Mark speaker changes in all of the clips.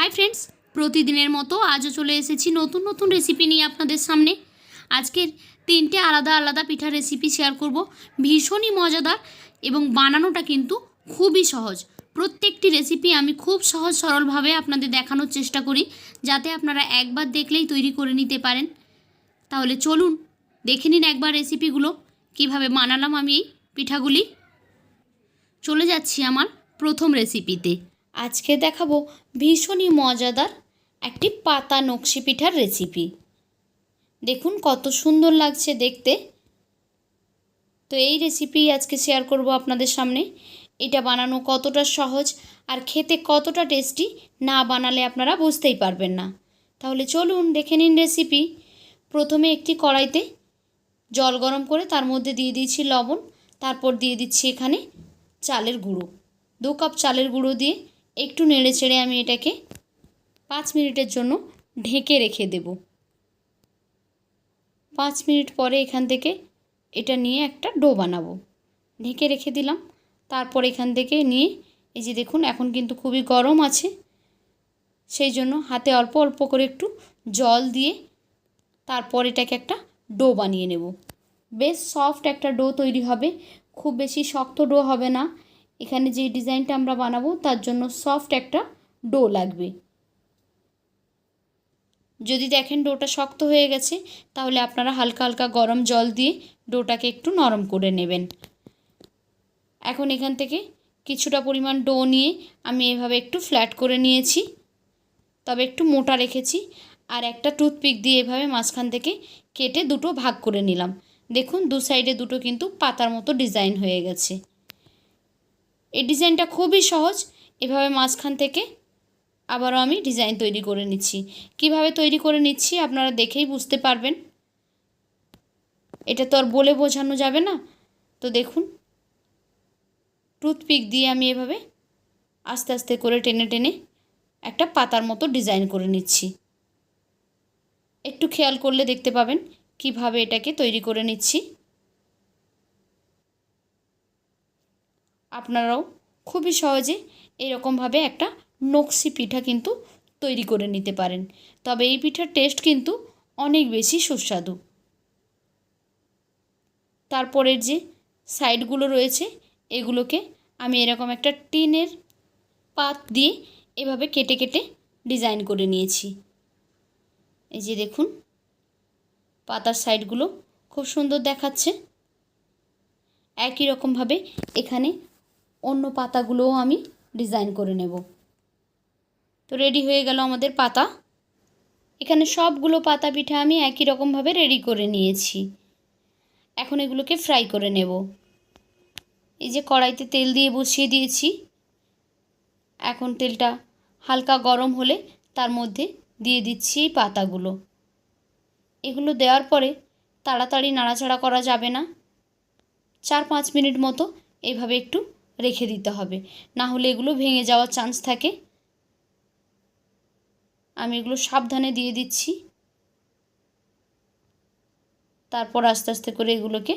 Speaker 1: Hi friends প্রতিদিনের মতো আজও চলে এসেছি নতুন নতুন রেসিপি নিয়ে আপনাদের সামনে। আজকের তিনটে আলাদা আলাদা পিঠার রেসিপি শেয়ার করব। ভীষণই মজাদার এবং বানানোটা কিন্তু খুবই সহজ। প্রত্যেকটি রেসিপি আমি খুব সহজ সরলভাবে আপনাদের দেখানোর চেষ্টা করি, যাতে আপনারা একবার দেখলেই তৈরি করে নিতে পারেন। তাহলে চলুন, দেখে নিন একবার রেসিপিগুলো কীভাবে বানালাম আমি এই পিঠাগুলি। চলে যাচ্ছি আমার প্রথম রেসিপিতে আজকে দেখাবো ভীষণই মজাদার একটি পাতা নকশি পিঠার রেসিপি দেখুন কত সুন্দর লাগছে দেখতে। তো এই রেসিপি আজকে শেয়ার করব আপনাদের সামনে। এটা বানানো কতটা সহজ আর খেতে কতটা টেস্টি না বানালে আপনারা বুঝতেই পারবেন না। তাহলে চলুন দেখে নিন রেসিপি প্রথমে একটি কড়াইতে জল গরম করে তার মধ্যে দিয়ে দিয়েছি লবণ। তারপর দিয়ে দিচ্ছি এখানে চালের গুঁড়ো। দু কাপ চালের গুঁড়ো দিয়ে একটু নেড়ে চেড়ে আমি এটাকে পাঁচ মিনিটের জন্য ঢেকে রেখে দেব। পাঁচ মিনিট পরে এখান থেকে এটা নিয়ে একটা ডো বানাবো। ঢেকে রেখে দিলাম। তারপর এখান থেকে নিয়ে এই যে দেখুন, এখন কিন্তু খুবই গরম আছে। সেই জন্য হাতে অল্প অল্প করে একটু জল দিয়ে তারপর এটাকে একটা ডো বানিয়ে নেব। বেশ সফট একটা ডো তৈরি হবে। খুব বেশি শক্ত ডো হবে না। এখানে যে ডিজাইনটা আমরা বানাবো, তার জন্য সফট একটা ডো লাগবে। যদি দেখেন ডোটা শক্ত হয়ে গেছে, তাহলে আপনারা হালকা হালকা গরম জল দিয়ে ডোটাকে একটু নরম করে নেবেন। এখন এখান থেকে কিছুটা পরিমাণ ডো নিয়ে আমি এভাবে একটু ফ্ল্যাট করে নিয়েছি। তবে একটু মোটা রেখেছি আর একটা টুথপিক দিয়ে এভাবে মাঝখান থেকে কেটে দুটো ভাগ করে নিলাম। দেখুন, দু সাইডে দুটো কিন্তু পাতার মতো ডিজাইন হয়ে গেছে। এই ডিজাইনটা খুবই সহজ। এভাবে মাঝখান থেকে আবারও আমি ডিজাইন তৈরি করে নিচ্ছি। কীভাবে তৈরি করে নিচ্ছি আপনারা দেখেই বুঝতে পারবেন। এটা তো আর বলে বোঝানো যাবে না। তো দেখুন, টুথপিক দিয়ে আমি এভাবে আস্তে আস্তে করে টেনে টেনে একটা পাতার মতো ডিজাইন করে নিচ্ছি। একটু খেয়াল করলে দেখতে পাবেন কীভাবে এটাকে তৈরি করে নিচ্ছি। আপনারাও খুবই সহজে এরকমভাবে একটা নকশি পিঠা কিন্তু তৈরি করে নিতে পারেন। তবে এই পিঠার টেস্ট কিন্তু অনেক বেশি সুস্বাদু। তারপরের যে সাইডগুলো রয়েছে, এগুলোকে আমি এরকম একটা টিনের পাত দিয়ে এভাবে কেটে কেটে ডিজাইন করে নিয়েছি। এই যে দেখুন, পাতার সাইডগুলো খুব সুন্দর দেখাচ্ছে। একই রকমভাবে এখানে অন্য পাতাগুলোও আমি ডিজাইন করে নেব। তো রেডি হয়ে গেল আমাদের পাতা। এখানে সবগুলো পাতা পিঠা আমি একই রকমভাবে রেডি করে নিয়েছি। এখন এগুলোকে ফ্রাই করে নেব। এই যে কড়াইতে তেল দিয়ে বসিয়ে দিয়েছি। এখন তেলটা হালকা গরম হলে তার মধ্যে দিয়ে দিচ্ছি পাতাগুলো। এগুলো দেওয়ার পরে তাড়াতাড়ি নাড়াচাড়া করা যাবে না। চার পাঁচ মিনিট মতো এইভাবে একটু রেখে দিতে হবে। না হলে এগুলো ভেঙে যাওয়ার চান্স থাকে। আমি এগুলো সাবধানে দিয়ে দিচ্ছি। তারপর আস্তে আস্তে করে এগুলোকে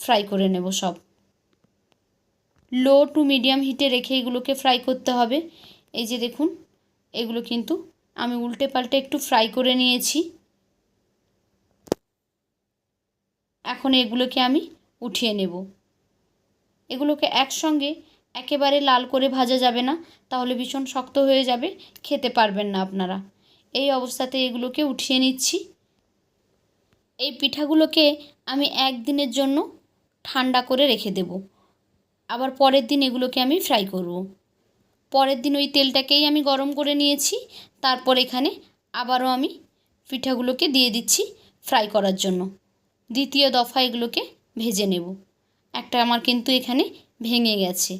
Speaker 1: ফ্রাই করে নেব সব। লো টু মিডিয়াম হিটে রেখে এগুলোকে ফ্রাই করতে হবে। এই যে দেখুন, এগুলো কিন্তু আমি উল্টে পাল্টে একটু ফ্রাই করে নিয়েছি। এখন এগুলোকে আমি উঠিয়ে নেব। এগুলোকে একসঙ্গে একেবারে লাল করে ভাজা যাবে না, তাহলে ভীষণ শক্ত হয়ে যাবে, খেতে পারবেন না আপনারা। এই অবস্থাতে এগুলোকে উঠিয়ে নিচ্ছি। এই পিঠাগুলোকে আমি একদিনের জন্য ঠান্ডা করে রেখে দেব। আবার পরের দিন এগুলোকে আমি ফ্রাই করব। পরের দিন ওই তেলটাকেই আমি গরম করে নিয়েছি, তারপর এখানে আবারও আমি পিঠাগুলোকে দিয়ে দিচ্ছি ফ্রাই করার জন্য। দ্বিতীয় দফা এগুলোকে ভেজে নেব। একটা আমার কিন্তু এখানে ভেঙে গেছে।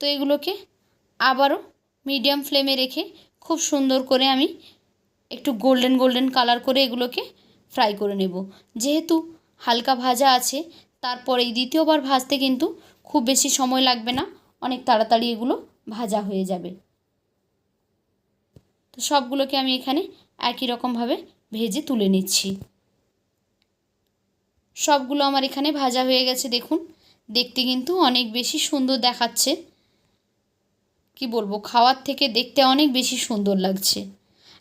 Speaker 1: তো এগুলোকে আবারও মিডিয়াম ফ্লেমে রেখে খুব সুন্দর করে আমি একটু গোল্ডেন গোল্ডেন কালার করে এগুলোকে ফ্রাই করে নেব। যেহেতু হালকা ভাজা আছে, তারপর দ্বিতীয়বার ভাজতে কিন্তু খুব বেশি সময় লাগবে না, অনেক তাড়াতাড়ি এগুলো ভাজা হয়ে যাবে। তো সবগুলোকে আমি এখানে একই রকমভাবে ভেজে তুলে নিচ্ছি। সবগুলো আমার এখানে ভাজা হয়ে গেছে, দেখুন। দেখতে কিন্তু অনেক বেশি সুন্দর দেখাচ্ছে। কি বলব, খাওয়ার থেকে দেখতে অনেক বেশি সুন্দর লাগছে।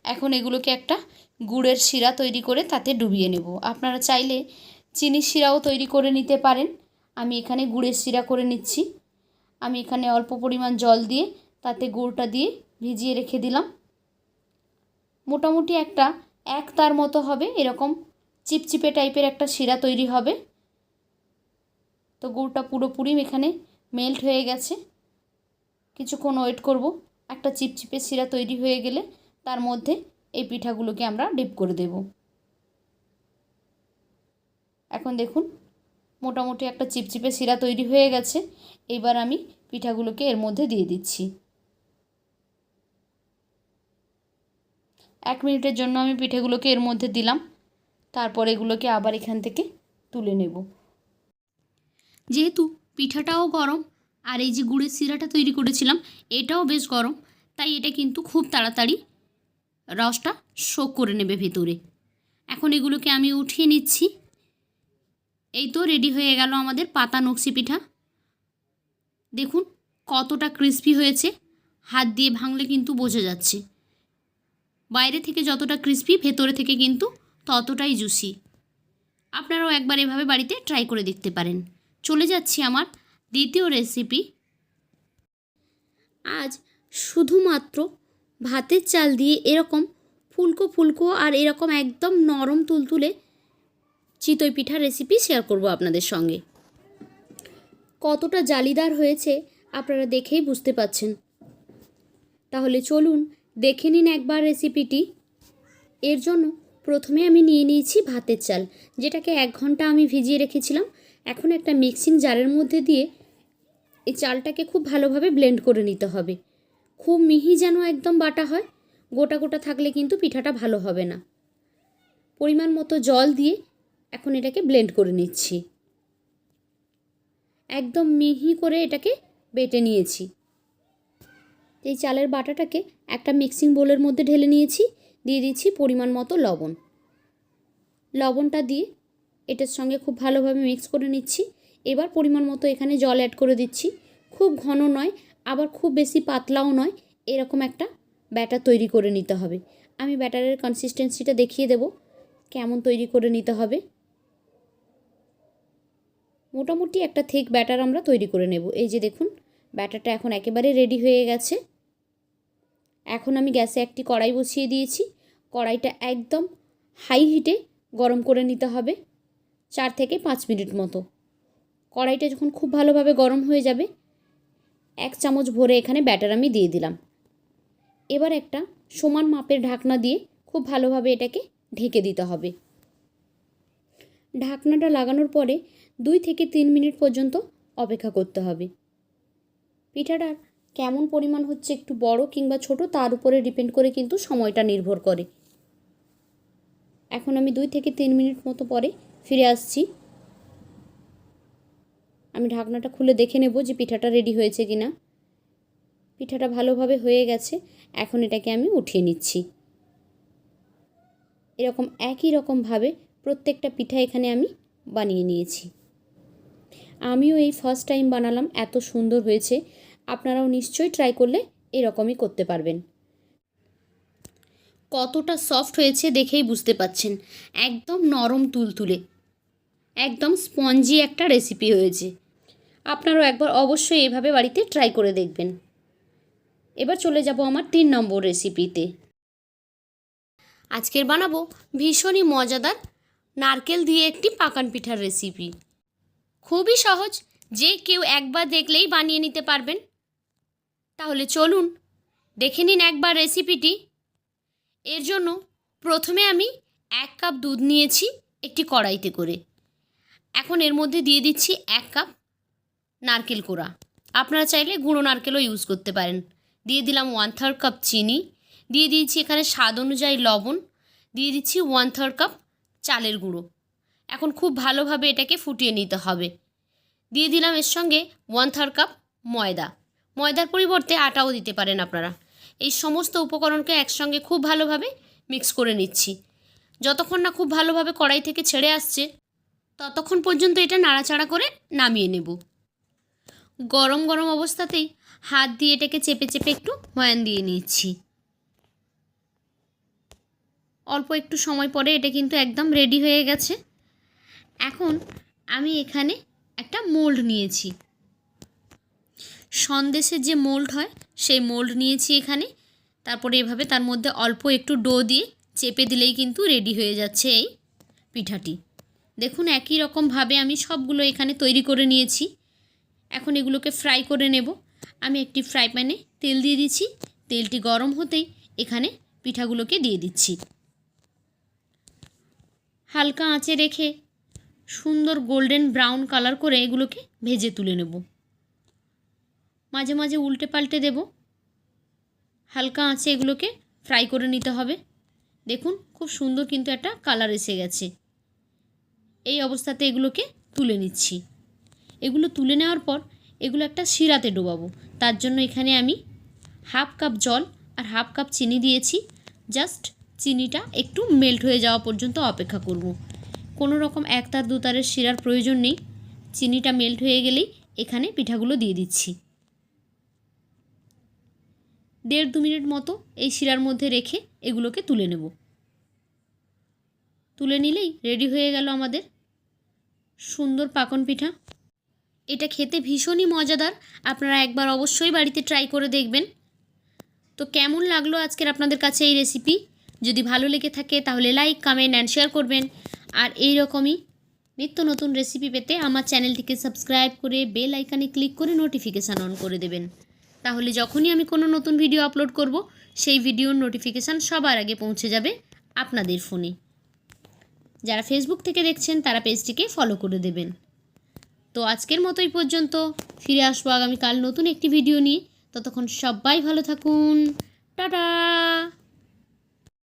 Speaker 1: এখন এগুলোকে একটা গুড়ের শিরা তৈরি করে তাতে ডুবিয়ে নেব। আপনারা চাইলে চিনির শিরাও তৈরি করে নিতে পারেন। আমি এখানে গুড়ের শিরা করে নিচ্ছি। আমি এখানে অল্প পরিমাণ জল দিয়ে তাতে গুড়টা দিয়ে ভিজিয়ে রেখে দিলাম। মোটামুটি একটা এক তার মতো হবে, এরকম চিপচিপে টাইপের একটা শিরা তৈরি হবে। তো গুড়টা পুরোপুরি এখানে মেল্ট হয়ে গেছে। কিছুক্ষণ ওয়েট করব। একটা চিপচিপে শিরা তৈরি হয়ে গেলে তার মধ্যে এই পিঠাগুলোকে আমরা ডিপ করে দেব। এখন দেখুন, মোটামুটি একটা চিপচিপে শিরা তৈরি হয়ে গেছে। এবার আমি পিঠাগুলোকে এর মধ্যে দিয়ে দিচ্ছি। এক মিনিটের জন্য আমি পিঠেগুলোকে এর মধ্যে দিলাম। তারপর এগুলোকে আবার এখান থেকে তুলে নেব। যেহেতু পিঠাটাও গরম, আর এই যে গুড়ের শিরাটা তৈরি করেছিলাম, এটাও বেশ গরম, তাই এটা কিন্তু খুব তাড়াতাড়ি রসটা শোক করে নেবে ভেতরে। এখন এগুলোকে আমি উঠিয়ে নিচ্ছি। এই তো রেডি হয়ে গেল আমাদের পাতা নকশি পিঠা। দেখুন কতটা ক্রিস্পি হয়েছে, হাত দিয়ে ভাঙলে কিন্তু বোঝা যাচ্ছে। বাইরে থেকে যতটা ক্রিস্পি, ভেতরে থেকে কিন্তু ততটাই জুসি। আপনারাও একবার এভাবে বাড়িতে ট্রাই করে দেখতে পারেন। চলে যাচ্ছি আমার দ্বিতীয় রেসিপি আজ শুধুমাত্র ভাতের চাল দিয়ে এরকম ফুলকো ফুলকো আর এরকম একদম নরম তুলতুলে চিতই পিঠার রেসিপি শেয়ার করব আপনাদের সঙ্গে। কতটা জালিদার হয়েছে আপনারা দেখেই বুঝতে পাচ্ছেন। তাহলে চলুন দেখে নিন একবার রেসিপিটি এর জন্য প্রথমে আমি নিয়ে নিয়েছি ভাতের চাল, যেটাকে এক ঘণ্টা আমি ভিজিয়ে রেখেছিলাম। এখন একটা মিক্সিং জারের মধ্যে দিয়ে এই চালটাকে খুব ভালোভাবে ব্লেন্ড করে নিতে হবে। খুব মিহি যেন একদম বাটা হয়, গোটা গোটা থাকলে কিন্তু পিঠাটা ভালো হবে না। পরিমাণ মতো জল দিয়ে এখন এটাকে ব্লেন্ড করে নিচ্ছি। একদম মিহি করে এটাকে বেটে নিয়েছি। এই চালের বাটাটাকে একটা মিক্সিং বোলের মধ্যে ঢেলে নিয়েছি। দিয়ে দিচ্ছি পরিমাণ মতো লবণ। লবণটা দিয়ে এটার সঙ্গে খুব ভালোভাবে মিক্স করে নিচ্ছি। এবার পরিমাণ মতো এখানে জল অ্যাড করে দিচ্ছি। খুব ঘন নয়, আবার খুব বেশি পাতলাও নয়, এরকম একটা ব্যাটার তৈরি করে নিতে হবে। আমি ব্যাটারের কনসিস্টেন্সিটা দেখিয়ে দেব, কেমন তৈরি করে নিতে হবে। মোটামুটি একটা থিক ব্যাটার আমরা তৈরি করে নেব। এই যে দেখুন ব্যাটারটা এখন একেবারে রেডি হয়ে গেছে। এখন আমি গ্যাসে একটি কড়াই বসিয়ে দিয়েছি। কড়াইটা একদম হাই হিটে গরম করে নিতে হবে চার থেকে পাঁচ মিনিট মতো। কড়াইটা যখন খুব ভালোভাবে গরম হয়ে যাবে, এক চামচ ভরে এখানে ব্যাটার আমি দিয়ে দিলাম। এবার একটা সমান মাপের ঢাকনা দিয়ে খুব ভালোভাবে এটাকে ঢেকে দিতে হবে। ঢাকনাটা লাগানোর পরে দুই থেকে তিন মিনিট পর্যন্ত অপেক্ষা করতে হবে। পিঠাটার কেমন পরিমাণ হচ্ছে একটু বড় কিংবা ছোট, তার উপরে ডিপেন্ড করে কিন্তু সময়টা নির্ভর করে। এখন আমি দুই থেকে তিন মিনিট মতো পরে ফিরে আসছি। আমি ঢাকনাটা খুলে দেখে নেব যে পিঠাটা রেডি হয়েছে কি না পিঠাটা ভালোভাবে হয়ে গেছে, এখন এটাকে আমি উঠিয়ে নিচ্ছি। এরকম একই রকমভাবে প্রত্যেকটা পিঠা এখানে আমি বানিয়ে নিয়েছি। আমিও এই ফার্স্ট টাইম বানালাম, এত সুন্দর হয়েছে। আপনারাও নিশ্চয়ই ট্রাই করলে এরকমই করতে পারবেন। কতটা সফট হয়েছে দেখেই বুঝতে পাচ্ছেন। একদম নরম তুলতুলে। একদম স্পঞ্জি একটা রেসিপি হয়েছে। আপনারাও একবার অবশ্যই এভাবে বাড়িতে ট্রাই করে দেখবেন। এবার চলে যাব আমার তিন নম্বর রেসিপিতে আজকের বানাবো ভীষণই মজাদার নারকেল দিয়ে একটি পাকান পিঠার রেসিপি খুবই সহজ, যে কেউ একবার দেখলেই বানিয়ে নিতে পারবেন। তাহলে চলুন, দেখে নিন একবার রেসিপিটি এর জন্য প্রথমে আমি এক কাপ দুধ নিয়েছি একটি কড়াইতে করে। এখন এর মধ্যে দিয়ে দিচ্ছি এক কাপ নারকেল কোড়া। আপনারা চাইলে গুঁড়ো নারকেলও ইউজ করতে পারেন। দিয়ে দিলাম ওয়ান থার্ড কাপ চিনি। দিয়ে দিয়েছি এখানে স্বাদ অনুযায়ী লবণ। দিয়ে দিচ্ছি ওয়ান থার্ড কাপ চালের গুঁড়ো। এখন খুব ভালোভাবে এটাকে ফুটিয়ে নিতে হবে। দিয়ে দিলাম এর সঙ্গে ওয়ান থার্ড কাপ ময়দা। ময়দার পরিবর্তে আটাও দিতে পারেন আপনারা। এই সমস্ত উপকরণকে একসঙ্গে খুব ভালোভাবে মিক্স করে নিচ্ছি। যতক্ষণ না খুব ভালোভাবে কড়াই থেকে ছেড়ে আসছে, ততক্ষণ পর্যন্ত এটা নাড়াচাড়া করে নামিয়ে নেব। গরম গরম অবস্থাতেই হাত দিয়ে এটাকে চেপে চেপে একটু ময়ান দিয়ে নিচ্ছি। অল্প একটু সময় পরে এটা কিন্তু একদম রেডি হয়ে গেছে। এখন আমি এখানে একটা মোল্ড নিয়েছি। সন্দেশের যে মোল্ড হয়, সেই মোল্ড নিয়েছি এখানে। তারপরে এভাবে তার মধ্যে অল্প একটু ডো দিয়ে চেপে দিলেই কিন্তু রেডি হয়ে যাচ্ছে এই পিঠাটি। দেখুন একই রকমভাবে আমি সবগুলো এখানে তৈরি করে নিয়েছি। এখন এগুলোকে ফ্রাই করে নেব। আমি একটি ফ্রাই প্যানে তেল দিয়ে দিচ্ছি। তেলটি গরম হতেই এখানে পিঠাগুলোকে দিয়ে দিচ্ছি। হালকা আঁচে রেখে সুন্দর গোল্ডেন ব্রাউন কালার করে এগুলোকে ভেজে তুলে নেব। মাঝে মাঝে উল্টে পাল্টে দেব। হালকা আঁচে এগুলোকে ফ্রাই করে নিতে হবে। দেখুন, খুব সুন্দর কিন্তু একটা কালার এসে গেছে। এই অবস্থাতে এগুলোকে তুলে নিচ্ছি। এগুলো তুলে নেওয়ার পর এগুলো একটা শিরাতে ডোবাবো। তার জন্য এখানে আমি হাফ কাপ জল আর হাফ কাপ চিনি দিয়েছি। জাস্ট চিনিটা একটু মেল্ট হয়ে যাওয়া পর্যন্ত অপেক্ষা করব। কোনো রকম এক তার দু তারের শিরার প্রয়োজন নেই। চিনিটা মেল্ট হয়ে গেলেই এখানে পিঠাগুলো দিয়ে দিচ্ছি। দেড় দু মিনিট মতো এই শিরার মধ্যে রেখে এগুলোকে তুলে নেব। তুলে নিলেই রেডি হয়ে গেল আমাদের সুন্দর পাকন পিঠা। এটা খেতে ভীষণই মজাদার, আপনারা একবার অবশ্যই বাড়িতে ট্রাই করে দেখবেন। তো কেমন লাগল আজকের আপনাদের কাছে এই রেসিপি যদি ভালো লেগে থাকে তাহলে লাইক কমেন্ট অ্যান্ড শেয়ার করবেন। আর এই রকমই নিত্য নতুন রেসিপি পেতে আমার চ্যানেলটিকে সাবস্ক্রাইব করে বেল আইকানে ক্লিক করে নোটিফিকেশান অন করে দেবেন। তাহলে যখনই আমি কোনো নতুন ভিডিও আপলোড করব, সেই ভিডিওর নোটিফিকেশান সবার আগে পৌঁছে যাবে আপনাদের ফোনে যারা ফেসবুক থেকে দেখছেন, তারা পেজটিকে ফলো করে দেবেন। তো আজকের মতোই পর্যন্ত। ফিরে আসব আগামীকাল নতুন একটি ভিডিও নিয়ে। ততক্ষণ সবাই ভালো থাকুন। টাটা!